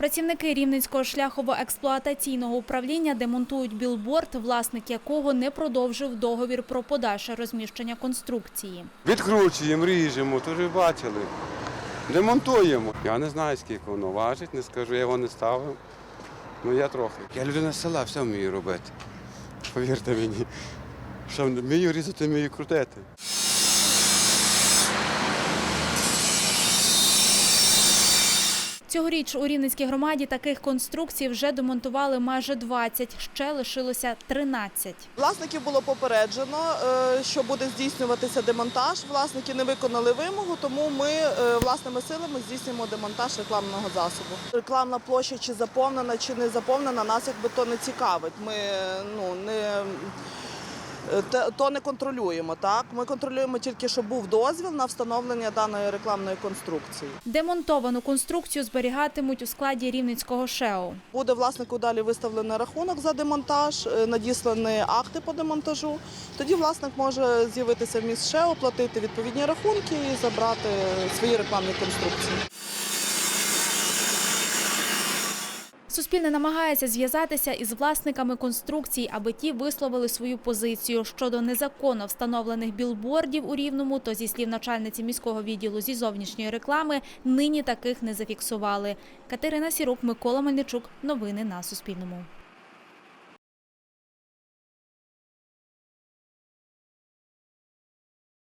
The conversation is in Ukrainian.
Працівники Рівненського шляхово-експлуатаційного управління демонтують білборд, власник якого не продовжив договір про подальше розміщення конструкції. Відкручуємо, ріжемо, то ж бачили. Демонтуємо. Я не знаю, скільки воно важить, не скажу, я його не ставив. Ну я трохи. Я людина з села, все вмію робити. Повірте мені. Що вмію різати, вмію крутити. Цьогоріч у Рівненській громаді таких конструкцій вже демонтували майже 20, ще лишилося 13. Власників було попереджено, е, що буде здійснюватися демонтаж. Власники не виконали вимогу, тому ми е, власними силами здійснюємо демонтаж рекламного засобу. Рекламна площа чи заповнена, чи не заповнена, нас якби то не цікавить. Ми е, ну не то не контролюємо. Так, ми контролюємо тільки, щоб був дозвіл на встановлення даної рекламної конструкції. Демонтовану конструкцію зберігатимуть у складі Рівненського ШЕО. Буде власнику далі виставлений рахунок за демонтаж, е, надіслані акти по демонтажу. Тоді власник може з'явитися в міст ще, оплатити відповідні рахунки і забрати свої рекламні конструкції. Суспільне намагається зв'язатися із власниками конструкцій, аби ті висловили свою позицію щодо незаконно встановлених білбордів у Рівному. То зі слів начальниці міського відділу зі зовнішньої реклами нині таких не зафіксували. Катерина Сірук, Микола Мельничук. Новини на Суспільному.